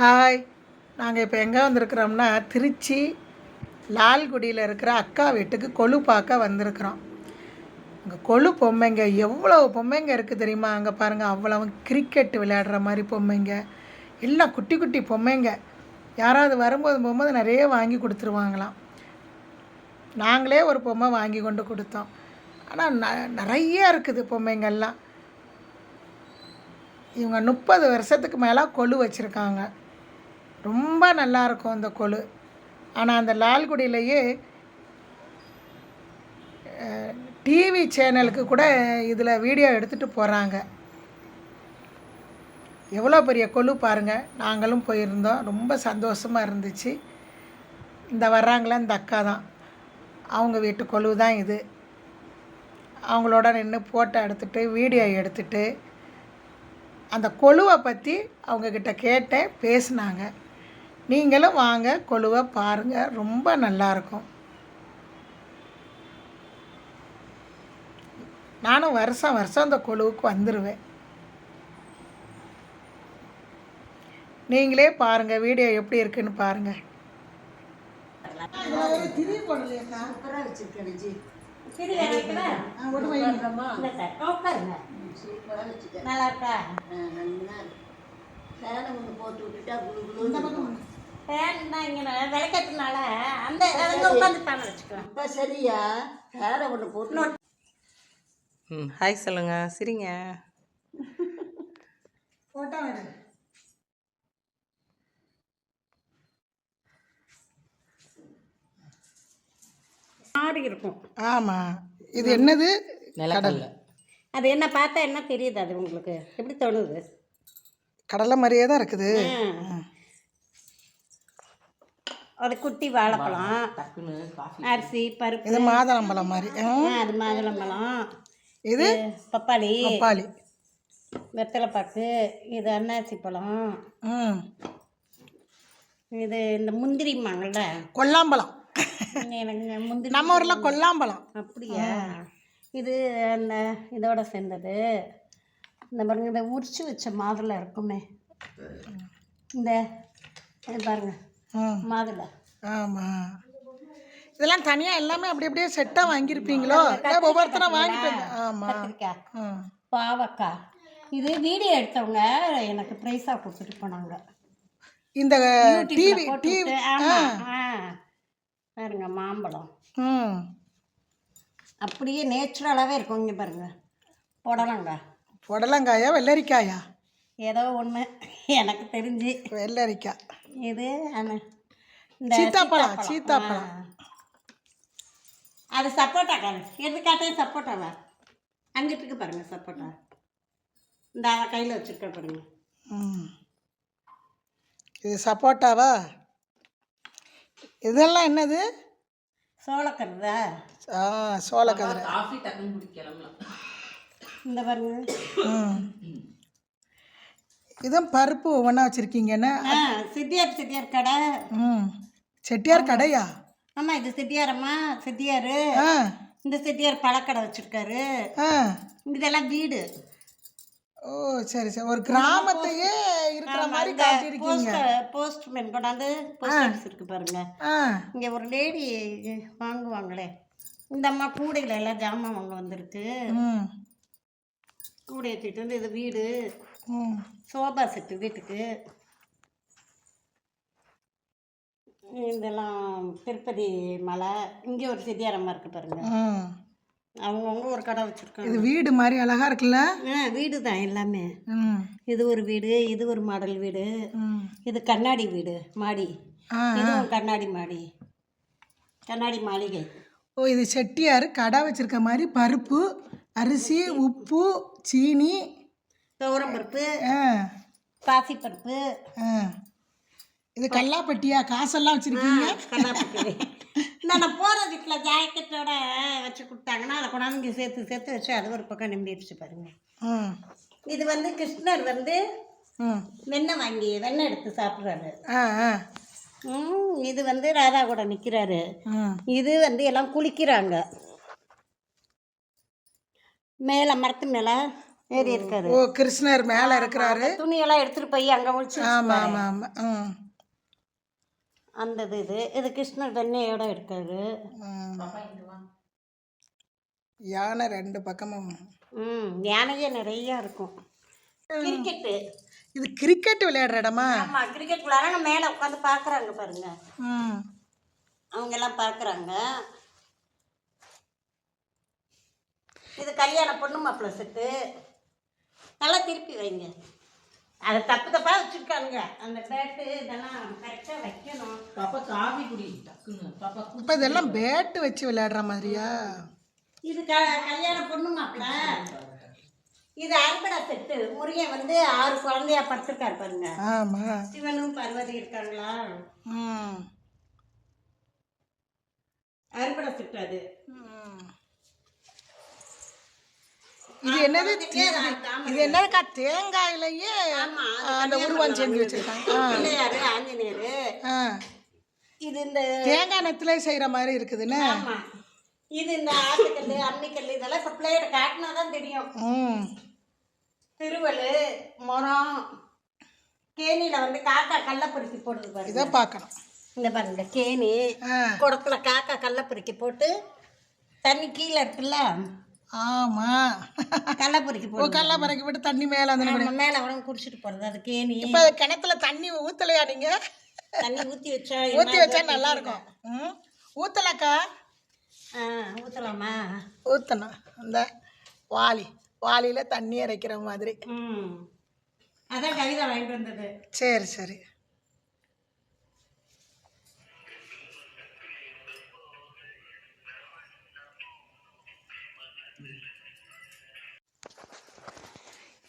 Hi. நாங்கள் இப்போ எங்கே வந்திருக்கிறோம்னா திருச்சி லால்குடியில் இருக்கிற அக்கா வீட்டுக்கு கொலு பார்க்க வந்திருக்கிறோம். அங்கே கொலு பொம்மைங்க எவ்வளோ பொம்மைங்க இருக்குது தெரியுமா? அங்கே பாருங்கள் அவ்வளவு கிரிக்கெட் விளையாடுற மாதிரி பொம்மைங்க. எல்லாம் குட்டி குட்டி பொம்மைங்க. யாராவது வரும்போது போகும்போது நிறைய வாங்கி கொடுத்துருவாங்களாம். நாங்களே ஒரு பொம்மை வாங்கி கொண்டு கொடுத்தோம். ஆனால் ந நிறைய இருக்குது பொம்மைங்கள்லாம். இவங்க முப்பது வருஷத்துக்கு மேலே கொலு வச்சுருக்காங்க. ரொம்ப நல்லாயிருக்கும் அந்த கொலு ஆனால் அந்த லால்குடியிலேயே டிவி சேனலுக்கு கூட இதில் வீடியோ எடுத்துகிட்டு போகிறாங்க எவ்வளோ பெரிய கொழு பாருங்கள் நாங்களும் போயிருந்தோம். ரொம்ப சந்தோஷமாக இருந்துச்சு. இந்த வர்றாங்களே? இந்த அக்கா தான். அவங்க வீட்டு கொலு தான் இது. அவங்களோட நின்று ஃபோட்டோ எடுத்துகிட்டு வீடியோ எடுத்துகிட்டு அந்த கொலுவை பற்றி அவங்கக்கிட்ட கேட்டேன் பேசினாங்க. நீங்களும் வாங்க கொலுவை பாருங்கள் ரொம்ப நல்லாயிருக்கும். நானும் வருஷம் வருஷம் அந்த கொலுவுக்கு வந்துடுவேன் நீங்களே பாருங்கள் வீடியோ எப்படி இருக்குன்னு பாருங்கள். நல்லா இருக்கா? ஆ, நல்லா இருக்கு. சேலை ஒண்ணு போட்டு விட்டுட்டா குளு குளுன்னு இருக்கும். ஃபேன் தான் இங்கே விளக்கத்துனால அந்த அங்கே உட்காந்து ஃபேன் வச்சுக்கலாம். அப்ப சரியா சேலை ஒண்ணு போட்டு ம் ஹாய் சொல்லுங்க. சரிங்க. ஃபோட்டோ மாறி இருக்கும். ஆமாம் இது என்னது? நிலக்கடலை. அது என்ன பார்த்தா என்ன தெரியுது அது உங்களுக்கு? எப்படி தோணுது? கடலை மாதிரியே தான் இருக்குது. ம். ஒரு குட்டி வாழைப்பழம் அரிசி பருப்பு. இது மாதுளம்பழம் மாதிரி. அது மாதுளம்பழம். இது? பப்பாளி. பப்பாளி. வெத்தலைப்பாக்கு இது அன்னாசி பழம். ம் இது இந்த முந்திரிம்மாங்கள்ல கொல்லாம்பழம். எனக்கு முந்திரி நம்ம ஊரில் கொல்லாம்பழம். அப்படியா? இது அந்த இதோட சேர்ந்தது. இந்த பாருங்க இந்த உரிச்சு வச்ச மாதுளை இருக்குமே. இந்த இது பாருங்க. ம் மாதுளை. ஆமாம் இதெல்லாம் தனியாக எல்லாமே அப்படி அப்படியே செட்டாக வாங்கியிருப்பீங்களோ? ஒவ்வொருத்தரும் வாங்கிட்டு ஆமாம் பாவக்காய். இது வீடியோ எடுத்தவங்க எனக்கு ப்ரைஸாக கொடுத்துட்டு போனாங்க. இந்த டிவி டிவி பாருங்க மாம்பழம். ம். அப்படியே நேச்சுரலாகவே இருக்கும் இங்கே பாருங்க. புடலங்காய். புடலங்காயா வெள்ளரிக்காயா? ஏதோ ஒன்று எனக்கு தெரிஞ்சு. வெள்ளரிக்காய். இது அன- இந்த சீத்தாப்பழம், சீத்தாப்பழம். அது சப்போட்டா காரு எது காட்டையும் சப்போட்டாவா? அங்கிட்டு இருக்கு பாருங்க சப்போட்டா. இந்த அவ கையில் வச்சுருக்க பாருங்க. ம். இது சப்போட்டாவா? இதெல்லாம் என்னது? சோளக்கருதா? ஆ சோளக்கதிரை காஃபி டக்குன்னு குடிக்கலாம் இந்த பாருங்க. இதுவும் பருப்பு ஒவ்வொன்றா வச்சுருக்கீங்கன்னு ஆ சித்தியார் சித்தியார் கடை. ம் செட்டியார் கடையா? ஆமாம் இது சித்தியாரம்மா சித்தியார் ஆ. இந்த சித்தியார் பழக்கடை வச்சுருக்காரு. இதெல்லாம் வீடு. ஓ சரி சரி. ஒரு கிராமத்தையே இருக்கிற மாதிரி காட்டியிருக்கீங்க. போஸ்ட் போஸ்ட்மேன் கொண்டாந்து போஸ்ட் ஆஃபீஸ் இருக்கு பாருங்க. இங்கே ஒரு லேடி வாங்குவாங்களே. இந்த அம்மா கூடையில் எல்லாம் ஜாமான் வாங்க வந்திருக்கு. ம். கூடை ஏற்றிட்டு வந்து இது வீடு. சோபா செட்டு வீட்டுக்கு. இதெல்லாம் திருப்பதி மலை இங்கே ஒரு சித்தியாரம்மா இருக்கு பாருங்க. அவங்கவுங்க ஒரு கடை வச்சுருக்காங்க. இது வீடு மாதிரி அழகா இருக்குல்ல? ஆ வீடு தான் எல்லாமே. இது ஒரு வீடு இது ஒரு மாடல் வீடு. இது கண்ணாடி வீடு மாடி. இதுவும் கண்ணாடி மாடி. கண்ணாடி மாளிகை. ஓ இது செட்டியார் கடை வச்சிருக்க மாதிரி பருப்பு அரிசி. உப்பு சீனி துவரம்பருப்பு ஆ. பாசிப்பருப்பு. இது கல்லாப்பட்டியா? காசெல்லாம் வச்சுருக்கீங்க? கண்ணாப்பட்டி நான் போகிற வீட்டில் ஜாக்கெட்டோட வச்சு கொடுத்தாங்கன்னா அதை கொண்டாந்து இங்கே சேர்த்து சேர்த்து வச்சு அது ஒரு பக்கம் நிம்பிடுச்சு பாருங்க. இது வந்து கிருஷ்ணர் வந்து வெண்ணெய் வாங்கி வெண்ணெய் எடுத்து சாப்பிட்றாரு. இது வந்து ராதா கூட நிற்கிறாரு இது வந்து எல்லாம் குளிக்கிறாங்க. மேலே மரத்து மேலே ஏறி இருக்காரு. ஓ கிருஷ்ணர் மேலே இருக்கிறாரு. துணியெல்லாம் எடுத்துட்டு போய் அங்கே முடிச்சு ஆமாம் ஆமாம் ஆமாம் ம் அந்த இது இது இது கிருஷ்ணர் வெண்ணையோட இருக்காரு. யானை ரெண்டு பக்கமும். ம் யானையே நிறைய இருக்கும். கிரிக்கெட்டு. இது கிரிக்கெட் விளையாடுற இடமா? ஆமாம் கிரிக்கெட் விளையாட மேலே உட்காந்து பார்க்குறாங்க பாருங்க. ம். அவங்க எல்லாம் பார்க்குறாங்க இது கல்யாண பொண்ணு மாப்பிள்ளை செட்டு. நல்லா திருப்பி வைங்க. அதை தப்பு தப்பாக வச்சுருக்காங்க அந்த பேட்டு இதெல்லாம் கரெக்டாக வைக்கணும். பாப்பா காஃபி குடி டக்குன்னு. பாப்பா இப்போ இதெல்லாம் பேட்டு வச்சு விளையாடுற மாதிரியா? இது க கல்யாண பொண்ணு இது அறுபடா செட்டு. முருகன் வந்து ஆறு குழந்தையா படுத்திருக்காரு பாருங்க. ஆமாம் சிவனும் பார்வதி இருக்காங்களா? ம். அறுபடை செட்டு அது. இது என்னது? இது என்னதுக்கா? தேங்காயிலேயே அந்த உருவம் செஞ்சு வச்சிருக்காங்க? ஆஞ்சநேயரு. இது இந்த தேங்காய் நெத்திலே செய்கிற மாதிரி இருக்குதுன்னு? இது இந்த ஆட்டுக்கல் அம்மிக்கல் இதெல்லாம் இப்போ பிள்ளையோட காட்டினா தான் தெரியும். ம். திருவல் முறம் கேணியில் வந்து காக்கா கல்லை பொறுக்கி போடுது பாருங்க. இதை பார்க்கணும் இந்த பாருங்க கேணி. குடத்துல காக்கா கல்லை பொறுக்கி போட்டு தண்ணி கீழே இருக்குல்ல? ஆமாம் கல்லை பொறுக்கி ஓ போடுது கல்ல பறக்கி விட்டு தண்ணி மேலே அந்த மேலே உடம்பு குடிச்சிட்டு போகிறது அது கேணி. இப்போ கிணத்துல தண்ணி ஊற்றலையா நீங்கள் தண்ணி ஊற்றி வச்சா ஊற்றி வச்சா நல்லா இருக்கும். ம். ஊற்றலக்கா ஆ ஊற்றலாமா ஊற்றணும் அந்த வாளி. வாளியில் தண்ணி இறைக்கிற மாதிரி. ம். அதான் கவிதை வாங்கிட்டு வந்தது. சரி சரி.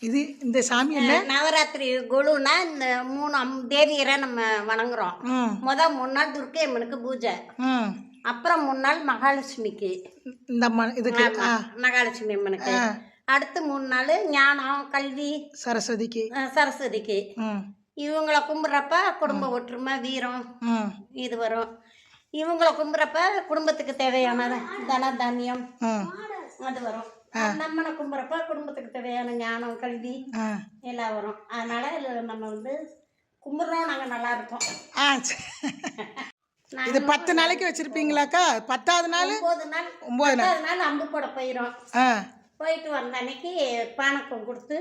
இது இந்த சாமி என்ன? நவராத்திரி குழுனா இந்த மூணு தேவியரை நம்ம வணங்குறோம். ம் முத மூணு நாள் துர்க்கை அம்மனுக்கு பூஜை அப்புறம் மூணு நாள் மகாலட்சுமிக்கு. இந்த இதுக்கு மகாலட்சுமி அம்மனுக்கு. அடுத்து மூணு நாள் ஞானம் கல்வி சரஸ்வதிக்கு. சரஸ்வதிக்கு. இவங்களை கும்பிட்றப்ப குடும்ப ஒற்றுமை வீரம் இது வரும். இவங்களை கும்பிட்றப்ப குடும்பத்துக்கு தேவையான தன தானியம் அது வரும். நம்மளை கும்பிட்றப்ப குடும்பத்துக்கு தேவையான ஞானம் கல்வி எல்லாம் வரும். அதனால நம்ம வந்து கும்பிட்றோம் நாங்கள் நல்லா இருக்கோம். ஆ. இது பத்து நாளைக்கு வச்சிருப்பீங்களாக்கா? பத்தாவது நாள்? ஒம்பது நாள். ஒம்பது நாள். நாள் அம்பு போட போயிடும் போயிட்டு வந்த அன்னைக்கு பானக்கம் கொடுத்து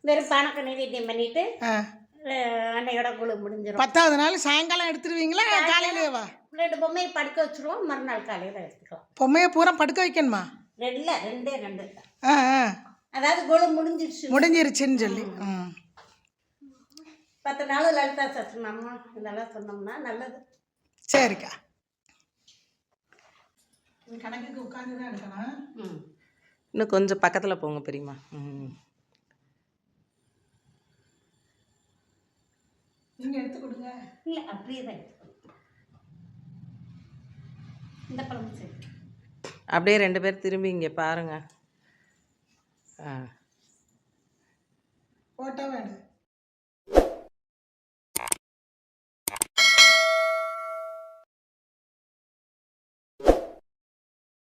வெறும் பானக்கம் நைவேத்தியம் பண்ணிட்டு அன்னையோட குழு முடிஞ்சிடும் பத்தாவது நாள் சாயங்காலம் எடுத்துருவீங்களா? காலையிலேயே வா ரெண்டு பொம்மையை படுக்க வச்சிருவோம். மறுநாள் காலையில் எடுத்துக்கலாம். பொம்மையை பூரா படுக்க வைக்கணுமா? ரெண்டுல ரெண்டே ரெண்டு. ஆ ஆ. அதாவது குழு முடிஞ்சிருச்சு. முடிஞ்சிருச்சுன்னு சொல்லி. ம். பத்து நாள் லலிதா சஸ்திரநாமம் இதெல்லாம் சொன்னோம்னா நல்லது. சரிக்கா. கணக்குக்கு உட்காந்து தான் எடுக்கணும் ம். இன்னும் கொஞ்சம் பக்கத்தில் போங்க பெரியம்மா. ம். நீங்கள் எடுத்து கொடுங்க. இல்லை அப்படியே தான். இந்த பழம் சரி. அப்படியே ரெண்டு பேர் திரும்பி இங்கே பாருங்க. ஆ. ஓட்ட வேணும்